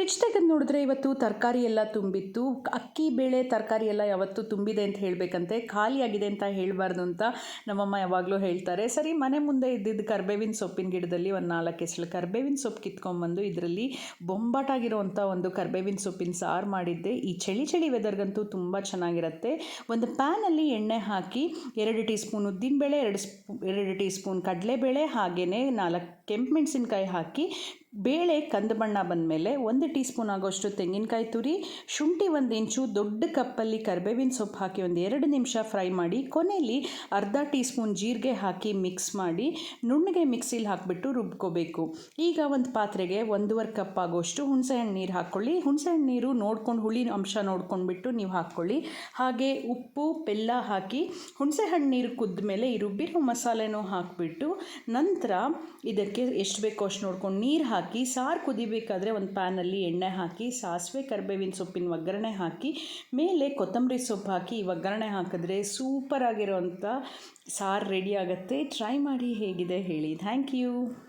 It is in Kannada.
ಫ್ರಿಡ್ಜ್ ತೆಗೆದು ನೋಡಿದ್ರೆ ಇವತ್ತು ತರಕಾರಿ ಎಲ್ಲ ತುಂಬಿತ್ತು. ಅಕ್ಕಿ, ಬೇಳೆ ತರಕಾರಿ ಎಲ್ಲ ಯಾವತ್ತೂ ತುಂಬಿದೆ ಅಂತ ಹೇಳಬೇಕಂತೆ. ಖಾಲಿಯಾಗಿದೆ ಅಂತ ಹೇಳಬಾರ್ದು ಅಂತ ನಮ್ಮಮ್ಮ ಯಾವಾಗಲೂ ಹೇಳ್ತಾರೆ. ಸರಿ, ಮನೆ ಮುಂದೆ ಇದ್ದಿದ್ದು ಕರ್ಬೇವಿನ ಸೊಪ್ಪಿನ ಗಿಡದಲ್ಲಿ ಒಂದು ನಾಲ್ಕು ಎಸಳು ಕರ್ಬೇವಿನ ಸೊಪ್ಪು ಕಿತ್ಕೊಂಬಂದು ಇದರಲ್ಲಿ ಬೊಂಬಾಟಾಗಿರುವಂಥ ಒಂದು ಕರ್ಬೇವಿನ ಸೊಪ್ಪಿನ ಸಾರು ಮಾಡಿದ್ದೆ. ಈ ಚಳಿ ಚಳಿ ವೆದರ್ಗಂತೂ ತುಂಬ ಚೆನ್ನಾಗಿರುತ್ತೆ. ಒಂದು ಪ್ಯಾನಲ್ಲಿ ಎಣ್ಣೆ ಹಾಕಿ ಎರಡು ಟೀ ಸ್ಪೂನ್ ಉದ್ದಿನಬೇಳೆ, ಎರಡು ಸ್ಪೂ, ಎರಡು ಟೀ ಸ್ಪೂನ್ ಕಡಲೆಬೇಳೆ ಹಾಗೆಯೇ ನಾಲ್ಕು ಕೆಂಪು ಮೆಣಸಿನಕಾಯಿ ಹಾಕಿ ಬೇಳೆ, ಕಂದು ಬಣ್ಣ ಬಂದಮೇಲೆ ಒಂದು ಟೀ ಸ್ಪೂನ್ ಆಗೋಷ್ಟು ತೆಂಗಿನಕಾಯಿ ತುರಿ, ಶುಂಠಿ ಒಂದು ಇಂಚು, ದೊಡ್ಡ ಕಪ್ಪಲ್ಲಿ ಕರ್ಬೇವಿನ ಸೊಪ್ಪು ಹಾಕಿ ಒಂದು ಎರಡು ನಿಮಿಷ ಫ್ರೈ ಮಾಡಿ, ಕೊನೆಯಲ್ಲಿ ಅರ್ಧ ಟೀ ಸ್ಪೂನ್ ಜೀರಿಗೆ ಹಾಕಿ ಮಿಕ್ಸ್ ಮಾಡಿ ನುಣ್ಣಗೆ ಮಿಕ್ಸಿಲಿ ಹಾಕಿಬಿಟ್ಟು ರುಬ್ಕೋಬೇಕು. ಈಗ ಒಂದು ಪಾತ್ರೆಗೆ ಒಂದೂವರೆ ಕಪ್ ಆಗೋಷ್ಟು ಹುಣಸೆಹಣ್ಣು ನೀರು ಹಾಕ್ಕೊಳ್ಳಿ. ಹುಣಸೆಹಣ್ಣು ನೀರು ನೋಡ್ಕೊಂಡು ಹುಳಿ ಅಂಶ ನೋಡ್ಕೊಂಡ್ಬಿಟ್ಟು ನೀವು ಹಾಕ್ಕೊಳ್ಳಿ. ಹಾಗೆ ಉಪ್ಪು, ಬೆಲ್ಲ ಹಾಕಿ ಹುಣಸೆಹಣ್ಣು ನೀರು ಕುದ್ದ ಮೇಲೆ ಈ ರುಬ್ಬಿರೋ ಮಸಾಲೆನೂ ಹಾಕಿಬಿಟ್ಟು ನಂತರ ಇದಕ್ಕೆ ಎಷ್ಟು ಬೇಕೋ ಅಷ್ಟು ನೋಡ್ಕೊಂಡು ನೀರು ಹಾಕಿ ಸಾರು ಕುದಿಬೇಕಾದ್ರೆ ಒಂದು ಪ್ಯಾನಲ್ಲಿ ಎಣ್ಣೆ ಹಾಕಿ, ಸಾಸಿವೆ, ಕರಿಬೇವಿನ ಸೊಪ್ಪಿನ ಒಗ್ಗರಣೆ ಹಾಕಿ, ಮೇಲೆ ಕೊತ್ತಂಬರಿ ಸೊಪ್ಪು ಹಾಕಿ ಈ ಒಗ್ಗರಣೆ ಹಾಕಿದ್ರೆ ಸೂಪರ್ ಆಗಿರೋವಂಥ ಸಾರು ರೆಡಿ ಆಗುತ್ತೆ. ಟ್ರೈ ಮಾಡಿ ಹೇಗಿದೆ ಹೇಳಿ. Thank you.